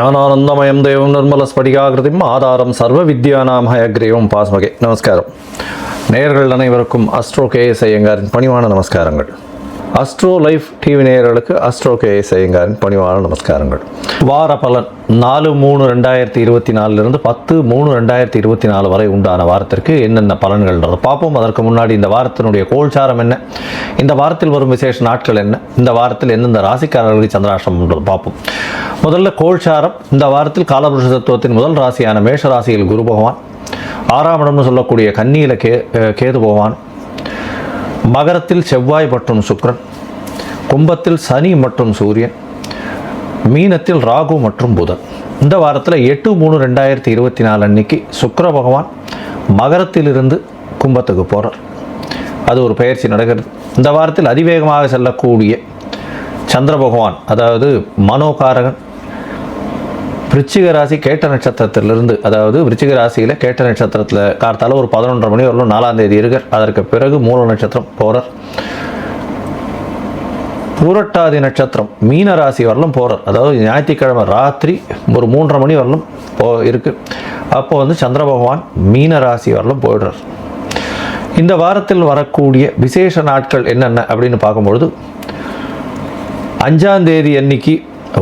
ஞானானந்தமயம் தேவம் நிர்மல ஸ்படிகாகிருதிம் ஆதாரம் சர்வ வித்யானாம் ஹயக்ரீவம் பாஸ்மகே. நமஸ்காரம். நேயர்கள் அனைவருக்கும் அஸ்ட்ரோ கேஎஸ் ஐயங்காரின் பணிவான நமஸ்காரங்கள். அஸ்ட்ரோ லைஃப் டிவி நேயர்களுக்கு அஸ்ட்ரோ கே ஐயங்காரின் பணிவான நமஸ்காரங்கள். வார பலன் நாலு மூணு ரெண்டாயிரத்தி இருபத்தி நாலுலேருந்து பத்து மூணு ரெண்டாயிரத்தி இருபத்தி நாலு வரை உண்டான வாரத்திற்கு என்னென்ன பலன்கள்ன்றது பார்ப்போம். அதற்கு முன்னாடி இந்த வாரத்தினுடைய கோல்சாரம் என்ன? இந்த வாரத்தில் வரும் விசேஷ நாட்கள் என்ன? இந்த வாரத்தில் எந்தெந்த ராசிக்காரர்களுக்கு சந்திராஷ்டமம்ன்றது பார்ப்போம். முதல்ல கோல்சாரம். இந்த வாரத்தில் காலபுருஷ தத்துவத்தின் முதல் ராசியான மேஷ ராசியில் குரு பகவான். ஆறாம் இடம்னு சொல்லக்கூடிய கன்னியில் கே கேது பகவான். மகரத்தில் செவ்வாய் மற்றும் சுக்ரன் கும்பத்தில் சனி மற்றும் சூரியன் மீனத்தில் ராகு மற்றும் புதன். இந்த வாரத்தில் எட்டு மூணு ரெண்டாயிரத்தி இருபத்தி நாலு அன்னைக்கு சுக்கர பகவான் மகரத்திலிருந்து கும்பத்துக்கு போகிறார் அது ஒரு பயிற்சி நடக்கிறது. இந்த வாரத்தில் அதிவேகமாக செல்லக்கூடிய சந்திர பகவான் அதாவது மனோகாரகன் விருச்சிக ராசி கேட்ட நட்சத்திரத்திலிருந்து அதாவது விருச்சிக ராசியில் கேட்ட நட்சத்திரத்தில் கார்த்தால ஒரு பதினொன்றரை மணி வரலும் நாலாம் தேதி இருக்கர் அதற்கு பிறகு மூல நட்சத்திரம் போகிறார் பூரட்டாதி நட்சத்திரம் மீன ராசி வரலும் போகிறார் அதாவது ஞாயிற்றுக்கிழமை ராத்திரி ஒரு மூன்றரை மணி வரலும் போ இருக்கு. அப்போ வந்து சந்திர பகவான் மீன ராசி வரலும் போயிடுறார். இந்த வாரத்தில் வரக்கூடிய விசேஷ நாட்கள் என்னென்ன அப்படின்னு பார்க்கும்பொழுது அஞ்சாம் தேதி அன்னைக்கு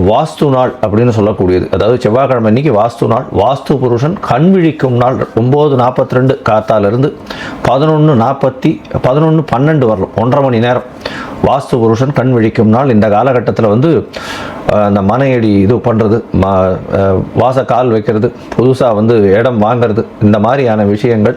வாஸ்து நாள் அப்படின்னு சொல்லக்கூடியது. அதாவது செவ்வாய்க்கிழமை அன்னைக்கு வாஸ்து நாள். வாஸ்து புருஷன் கண் விழிக்கும் நாள். ஒம்பது நாற்பத்தி ரெண்டு காத்தாலிருந்து பதினொன்று நாற்பத்தி பதினொன்று பன்னெண்டு வரலாம். ஒன்றரை மணி நேரம். வாஸ்து புருஷன் கண் விழிக்கும் நாள். இந்த காலகட்டத்தில் வந்து அந்த மனையடி இது பண்ணுறது ம வாச கால் வைக்கிறது புதுசாக வந்து இடம் வாங்குறது இந்த மாதிரியான விஷயங்கள்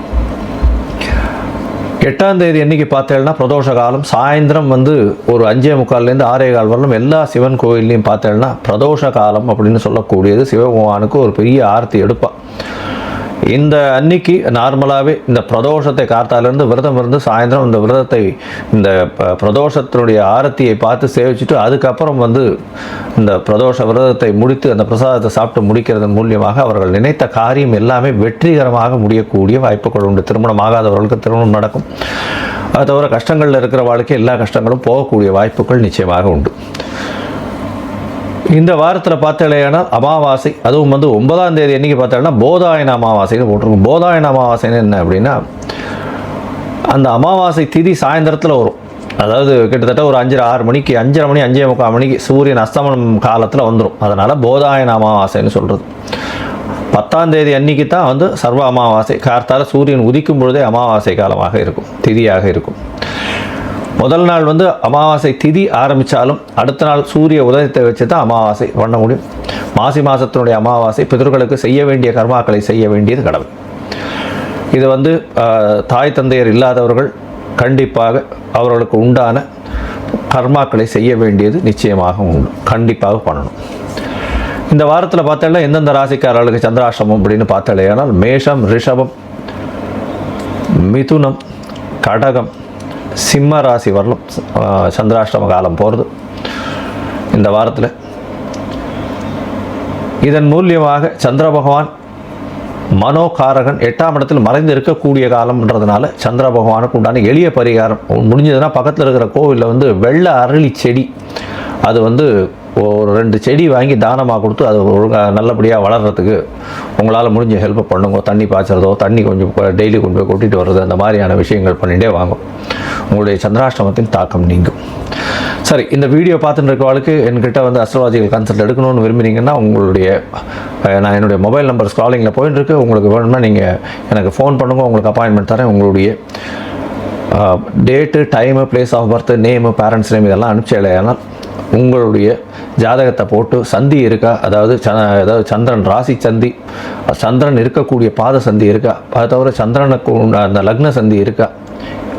எட்டாம் தேதி என்னைக்கு பார்த்தேன்னா பிரதோஷ காலம். சாயந்தரம் வந்து ஒரு அஞ்சே முக்கால்லேருந்து ஆறே கால் வரலும் எல்லா சிவன் கோயில்லையும் பார்த்தேன்னா பிரதோஷ காலம் அப்படின்னு சொல்லக்கூடியது சிவபகவானுக்கு ஒரு பெரிய ஆர்த்தி எடுப்பாள் இந்த அன்னைக்கு நார்மலாகவே இந்த பிரதோஷத்தை காத்தாலேருந்து விரதம் இருந்து சாயந்தரம் இந்த விரதத்தை இந்த ப- பிரதோஷத்தினுடைய ஆரத்தியை பார்த்து சேவிச்சுட்டு அதுக்கப்புறம் வந்து இந்த பிரதோஷ விரதத்தை முடித்து அந்த பிரசாதத்தை சாப்பிட்டு முடிக்கிறதன் மூலியமாக அவர்கள் நினைத்த காரியம் எல்லாமே வெற்றிகரமாக முடியக்கூடிய வாய்ப்புகள் உண்டு. திருமணம் ஆகாதவர்களுக்கு திருமணம் நடக்கும். அது தவிர கஷ்டங்களில் இருக்கிற வாழ்க்கை எல்லா கஷ்டங்களும் போகக்கூடிய வாய்ப்புகள் நிச்சயமாக உண்டு. இந்த வாரத்தில் பார்த்தலையானால் அமாவாசை அதுவும் வந்து ஒன்பதாம் தேதி என்றைக்கு பார்த்தோம்னா போதாயன அமாவாசைன்னு போட்டிருக்கும். போதாயன அமாவாசைன்னு என்ன அப்படின்னா அந்த அமாவாசை திதி சாயந்தரத்தில் வரும். அதாவது கிட்டத்தட்ட ஒரு அஞ்சரை ஆறு மணிக்கு அஞ்சரை மணி அஞ்சே முக்கால் மணிக்கு சூரியன் அஸ்தமனம் காலத்தில் வந்துடும் அதனால் போதாயன அமாவாசைன்னு சொல்கிறது பத்தாம் தேதி அன்னைக்கு தான் வந்து சர்வ அமாவாசை. கார்த்தால சூரியன் உதிக்கும் பொழுதே அமாவாசை காலமாக இருக்கும். திதியாக இருக்கும். முதல் நாள் வந்து அமாவாசை திதி ஆரம்பித்தாலும் அடுத்த நாள் சூரிய உதயத்தை வச்சு தான் அமாவாசை பண்ண முடியும். மாசி மாதத்தினுடைய அமாவாசை பிதர்களுக்கு செய்ய வேண்டிய கர்மாக்களை செய்ய வேண்டியது கடமை இது வந்து தாய் தந்தையர் இல்லாதவர்கள் கண்டிப்பாக அவர்களுக்கு உண்டான கர்மாக்களை செய்ய வேண்டியது நிச்சயமாக உண்டு. கண்டிப்பாக பண்ணணும். இந்த வாரத்தில் பார்த்தாலே எந்தெந்த ராசிக்காரர்களுக்கு சந்திராசிரமம் அப்படின்னு பார்த்தாலே ஆனால் மேஷம் ரிஷபம் மிதுனம் கடகம் சிம்ம ராசி வரலும் சந்திராஷ்டம காலம் போகிறது இந்த வாரத்தில். இதன் மூலியமாக சந்திர பகவான் மனோகாரகன் எட்டாம் இடத்தில் மறைந்து இருக்கக்கூடிய காலம்ன்றதுனால சந்திர பகவானுக்கு உண்டான எளிய பரிகாரம். முடிஞ்சதுன்னா பக்கத்தில் இருக்கிற கோவிலில் வந்து வெள்ளை அரளி செடி. அது வந்து ஒரு ரெண்டு செடி வாங்கி தானமாக கொடுத்து அது ஒழுங்காக நல்லபடியாக வளர்கிறதுக்கு உங்களால் முடிஞ்ச ஹெல்ப் பண்ணுங்க. தண்ணி பாய்ச்சறதோ தண்ணி கொஞ்சம் டெய்லி கொண்டு போய் கொட்டிட்டு வர்றது அந்த மாதிரியான விஷயங்கள் பண்ணிகிட்டே வாங்கும் உங்களுடைய சந்திராஷ்டமத்தின் தாக்கம் நீங்கும். சரி இந்த வீடியோ பார்த்துட்டு இருக்கவளுக்கு என்கிட்ட வந்து அஸ்ட்ராலஜிக்கல் கன்சல்ட் எடுக்கணும்னு விரும்புனீங்கன்னா உங்களுடைய நான் என்னுடைய மொபைல் நம்பர் ஸ்க்ராலிங்கில் போயிட்டு இருக்கு உங்களுக்கு வேணும்னா நீங்கள் எனக்கு ஃபோன் பண்ணுங்க உங்களுக்கு அப்பாயின்மெண்ட் தரேன். உங்களுடைய date time place of birth name parents name இதெல்லாம் அனுப்பிச்சேனால் உங்களுடைய ஜாதகத்தை போட்டு சந்தி இருக்கா? அதாவது ச அதாவது சந்திரன் ராசி சந்தி சந்திரன் இருக்கக்கூடிய பாத சந்தி இருக்கா? அதை தவிர சந்திரனுக்கு அந்த லக்ன சந்தி இருக்கா?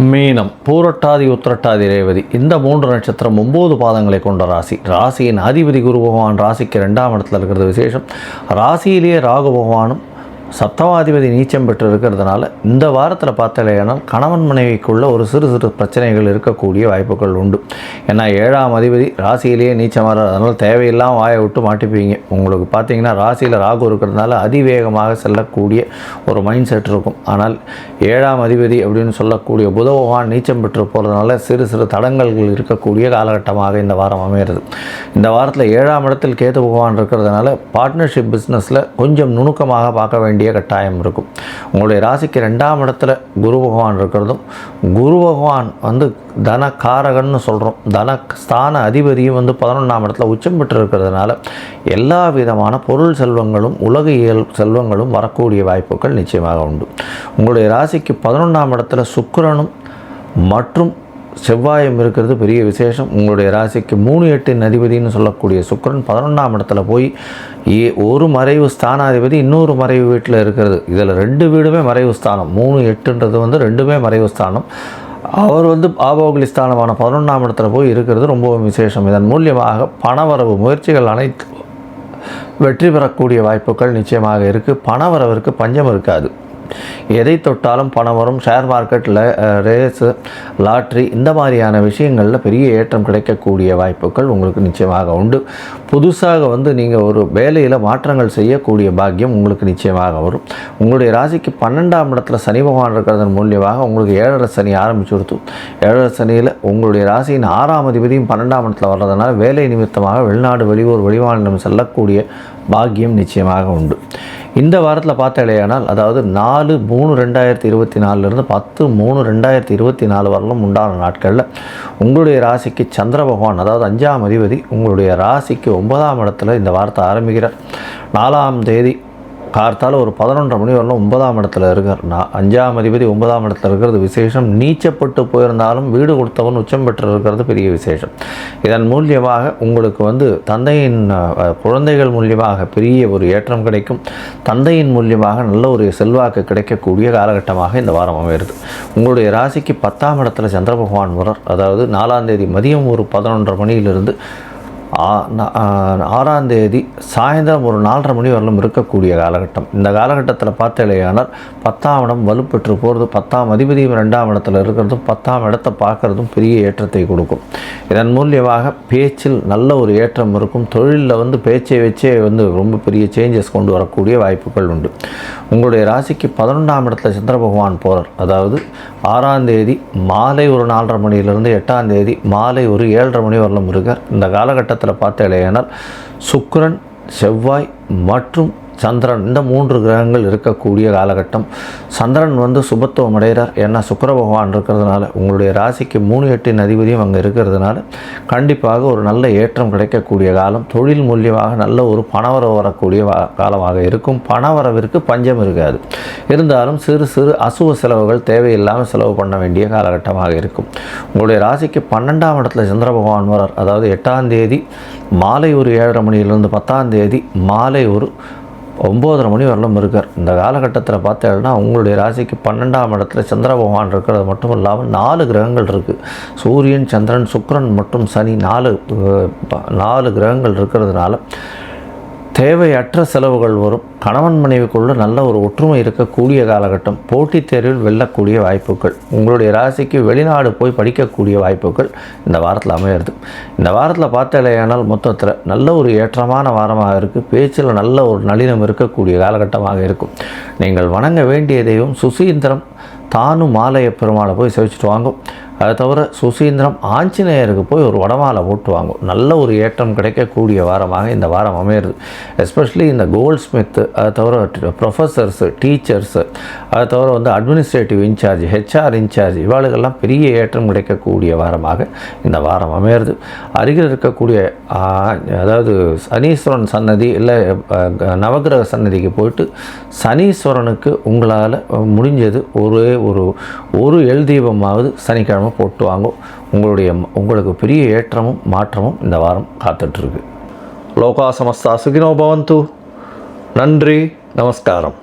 மீனம் பூரட்டாதி உத்திரட்டாதி ரேவதி. இந்த மூன்று நட்சத்திரம் ஒம்பது பாதங்களை கொண்ட ராசி. ராசியின் அதிபதி குரு பகவான் ராசிக்கு ரெண்டாம் இடத்துல இருக்கிறது விசேஷம். ராசியிலேயே ராகு பகவானும் சப்தமாதிபதி நீச்சம் பெற்று இருக்கிறதுனால இந்த வாரத்தில் பார்த்தலையானால் கணவன் மனைவிக்குள்ள ஒரு சிறு சிறு பிரச்சனைகள் இருக்கக்கூடிய வாய்ப்புகள் உண்டு. ஏன்னா ஏழாம் அதிபதி ராசியிலேயே நீச்சம் வர அதனால் தேவையில்லாமல் வாயை விட்டு மாட்டிப்பீங்க. உங்களுக்கு பார்த்தீங்கன்னா ராசியில் ராகு இருக்கிறதுனால அதிவேகமாக செல்லக்கூடிய ஒரு மைண்ட் செட் இருக்கும். ஆனால் ஏழாம் அதிபதி அப்படின்னு சொல்லக்கூடிய புத பகவான் நீச்சம் பெற்று போகிறதுனால சிறு சிறு தடங்கல்கள் இருக்கக்கூடிய காலகட்டமாக இந்த வாரம் அமைகிறது இந்த வாரத்தில் ஏழாம் இடத்தில் கேது பகவான் இருக்கிறதுனால பார்ட்னர்ஷிப் பிஸ்னஸில் கொஞ்சம் நுணுக்கமாக பார்க்க வேண்டிய கட்டாயம் இருக்கும். உங்களுடைய ராசிக்கு ரெண்டாம் இடத்துல குரு பகவான் இருக்கிறதும் குரு பகவான் வந்து தன காரகன்னு சொல்கிறோம் தன ஸ்தான அதிபதியும் வந்து பதினொன்றாம் இடத்துல உச்சம் பெற்று இருக்கிறதுனால எல்லா விதமான பொருள் செல்வங்களும் உலக இயல் செல்வங்களும் வரக்கூடிய வாய்ப்புகள் நிச்சயமாக உண்டு. உங்களுடைய ராசிக்கு பதினொன்றாம் இடத்துல சுக்கரனும் மற்றும் செவ்வாயம் இருக்கிறது பெரிய விசேஷம். உங்களுடைய ராசிக்கு மூணு எட்டின் அதிபதினு சொல்லக்கூடிய சுக்கரன் பதினொன்றாம் இடத்துல போய் ஏ- ஒரு மறைவு ஸ்தானாதிபதி இன்னொரு மறைவு வீட்டில் இருக்கிறது. இதில் ரெண்டு வீடுமே மறைவு ஸ்தானம். மூணு எட்டுன்றது வந்து ரெண்டுமே மறைவு ஸ்தானம். அவர் வந்து ஆபோகலி ஸ்தானமான பதினொன்றாம் இடத்துல போய் இருக்கிறது ரொம்பவும் விசேஷம். இதன் மூலியமாக பணவரவு முயற்சிகள் அனைத்து வெற்றி பெறக்கூடிய வாய்ப்புகள் நிச்சயமாக இருக்குது பணவரவிற்கு பஞ்சம் இருக்காது. எதை தொட்டாலும் பணம் வரும் ஷேர் மார்க்கெட்டில் ரேஸு லாட்ரி இந்த மாதிரியான விஷயங்களில் பெரிய ஏற்றம் கிடைக்கக்கூடிய வாய்ப்புகள் உங்களுக்கு நிச்சயமாக உண்டு. புதுசாக வந்து நீங்கள் ஒரு வேலையில் மாற்றங்கள் செய்யக்கூடிய பாக்கியம் உங்களுக்கு நிச்சயமாக வரும். உங்களுடைய ராசிக்கு பன்னெண்டாம் இடத்துல சனி பகவான் இருக்கிறதன் மூலியமாக உங்களுக்கு ஏழரை சனி ஆரம்பிச்சு கொடுத்து ஏழரை சனியில் உங்களுடைய ராசியின் ஆறாம் அதிபதியும் பன்னெண்டாம் இடத்துல வர்றதுனால வேலை நிமித்தமாக வெளிநாடு வெளியூர் வெளிமாநிலம் செல்லக்கூடிய பாக்கியம் நிச்சயமாக உண்டு. இந்த வாரத்தில் பார்த்தாலேயானால் அதாவது நாலு மூணு ரெண்டாயிரத்தி இருபத்தி நாலுலேருந்து பத்து மூணு ரெண்டாயிரத்தி இருபத்தி நாலு வரலும் உண்டான நாட்களில் உங்களுடைய ராசிக்கு சந்திர பகவான் அதாவது அஞ்சாம் அதிபதி உங்களுடைய ராசிக்கு ஒன்பதாம் இடத்துல இந்த வாரத்தை ஆரம்பிக்கிறார். நாலாம் தேதி கார்த்தால் ஒரு பதினொன்றரை மணி வரலாம் ஒன்பதாம் இடத்துல இருக்கார். நான் அஞ்சாம் அதிபதி ஒன்பதாம் இடத்துல இருக்கிறது விசேஷம். நீச்சப்பட்டு போயிருந்தாலும் வீடு கொடுத்தவன் உச்சம் பெற்று இருக்கிறது பெரிய விசேஷம். இதன் மூலியமாக உங்களுக்கு வந்து தந்தையின் குழந்தைகள் மூலியமாக பெரிய ஒரு ஏற்றம் கிடைக்கும். தந்தையின் மூலியமாக நல்ல ஒரு செல்வாக்கு கிடைக்கக்கூடிய காலகட்டமாக இந்த வாரம் அமைகிறது. உங்களுடைய ராசிக்கு பத்தாம் இடத்துல சந்திர பகவான் வரர் அதாவது நாலாம் தேதி மதியம் ஒரு பதினொன்றரை மணியிலிருந்து ஆறாம் தேதி சாயந்தரம் ஒரு நாலரை மணி வரலும் இருக்கக்கூடிய காலகட்டம். இந்த காலகட்டத்தில் பார்த்தலையானால் பத்தாம் இடம் வலுப்பெற்று போகிறது பத்தாம் அதிபதியும் ரெண்டாம் இடத்துல இருக்கிறதும் பத்தாம் இடத்தை பார்க்குறதும் பெரிய ஏற்றத்தை கொடுக்கும். இதன் மூலியமாக பேச்சில் நல்ல ஒரு ஏற்றம் இருக்கும். தொழிலில் வந்து பேச்சை வச்சே வந்து ரொம்ப பெரிய சேஞ்சஸ் கொண்டு வரக்கூடிய வாய்ப்புகள் உண்டு. உங்களுடைய ராசிக்கு பதினொன்றாம் இடத்துல சந்திர பகவான் போகிறார் அதாவது ஆறாம் தேதி மாலை ஒரு நாலரை மணியிலிருந்து எட்டாம் தேதி மாலை ஒரு ஏழரை மணி வரலும் இருக்கார். இந்த காலகட்டத்தில் பார்த்தேனால் சுக்கிரன் செவ்வாய் மற்றும் சந்திரன் இந்த மூன்று கிரகங்கள் இருக்கக்கூடிய காலகட்டம். சந்திரன் வந்து சுபத்துவம் அடைகிறார். ஏன்னா சுக்கர பகவான் இருக்கிறதுனால உங்களுடைய ராசிக்கு மூணு எட்டின் அதிபதியும் அங்கே இருக்கிறதுனால கண்டிப்பாக ஒரு நல்ல ஏற்றம் கிடைக்கக்கூடிய காலம். தொழில் மூலியமாக நல்ல ஒரு பணவரவு வரக்கூடிய காலமாக இருக்கும். பணவரவிற்கு பஞ்சம் இருக்காது. இருந்தாலும் சிறு சிறு அசுவ செலவுகள் தேவையில்லாமல் செலவு பண்ண வேண்டிய காலகட்டமாக இருக்கும். உங்களுடைய ராசிக்கு பன்னெண்டாம் இடத்துல சந்திர பகவான் வரார் அதாவது எட்டாம் தேதி மாலை ஒரு ஏழரை மணியிலிருந்து பத்தாம் தேதி மாலை ஒரு ஒம்போதரை மணி வரலும் இருக்கார். இந்த காலகட்டத்தில் பார்த்தேன்னா உங்களுடைய ராசிக்கு பன்னெண்டாம் இடத்துல சந்திர பகவான் இருக்கிறது மட்டும் இல்லாமல் நாலு கிரகங்கள் இருக்குது சூரியன் சந்திரன் சுக்ரன் மற்றும் சனி நாலு ப- நாலு கிரகங்கள் இருக்கிறதுனால தேவையற்ற செலவுகள் வரும். கணவன் மனைவிக்குள்ள நல்ல ஒரு ஒற்றுமை இருக்கக்கூடிய காலகட்டம். போட்டித் தேர்வில் வெல்லக்கூடிய வாய்ப்புகள். உங்களுடைய ராசிக்கு வெளிநாடு போய் படிக்கக்கூடிய வாய்ப்புகள் இந்த வாரத்தில் அமையிறது. இந்த வாரத்தில் பார்த்தாலேயானால் மொத்தத்தில் நல்ல ஒரு ஏற்றமான வாரமாக இருக்குது பேச்சில் நல்ல ஒரு நளினம் இருக்கக்கூடிய காலகட்டமாக இருக்கும். நீங்கள் வணங்க வேண்டிய தெய்வம் சுசீந்திரம். தானும் மாலைய பெருமாளை போய் சேவிச்சுட்டு வாங்கும். அதை தவிர சுசீந்திரம் ஆஞ்சநேயருக்கு போய் ஒரு வடமாலை போட்டு வாங்கும். நல்ல ஒரு ஏற்றம் கிடைக்கக்கூடிய வாரமாக இந்த வாரம் அமையிறது. எஸ்பெஷலி இந்த கோல்ட் ஸ்மித்து அதை தவிர ப்ரொஃபஸர்ஸு டீச்சர்ஸு அதை தவிர வந்து அட்மினிஸ்ட்ரேட்டிவ் இன்சார்ஜ் ஹெச்ஆர் இன்சார்ஜ் இவாளுக்கெல்லாம் பெரிய ஏற்றம் கிடைக்கக்கூடிய வாரமாக இந்த வாரம் அமையிறது. அருகில் இருக்கக்கூடிய அதாவது சனீஸ்வரன் சன்னதி இல்லை நவகிரக சன்னதிக்கு போயிட்டு சனீஸ்வரனுக்கு உங்களால் முடிஞ்சது ஒரே ஒரு ஒரு எல் தீபமாவது சனிக்கிழமை போட்டு வாங்கும். உங்களுடைய உங்களுக்கு பெரிய ஏற்றமும் மாற்றமும் இந்த வாரம் காத்துட்ருக்கு லோகா சமஸ்தா சுகினோ பவந்து. நன்றி நமஸ்காரம்.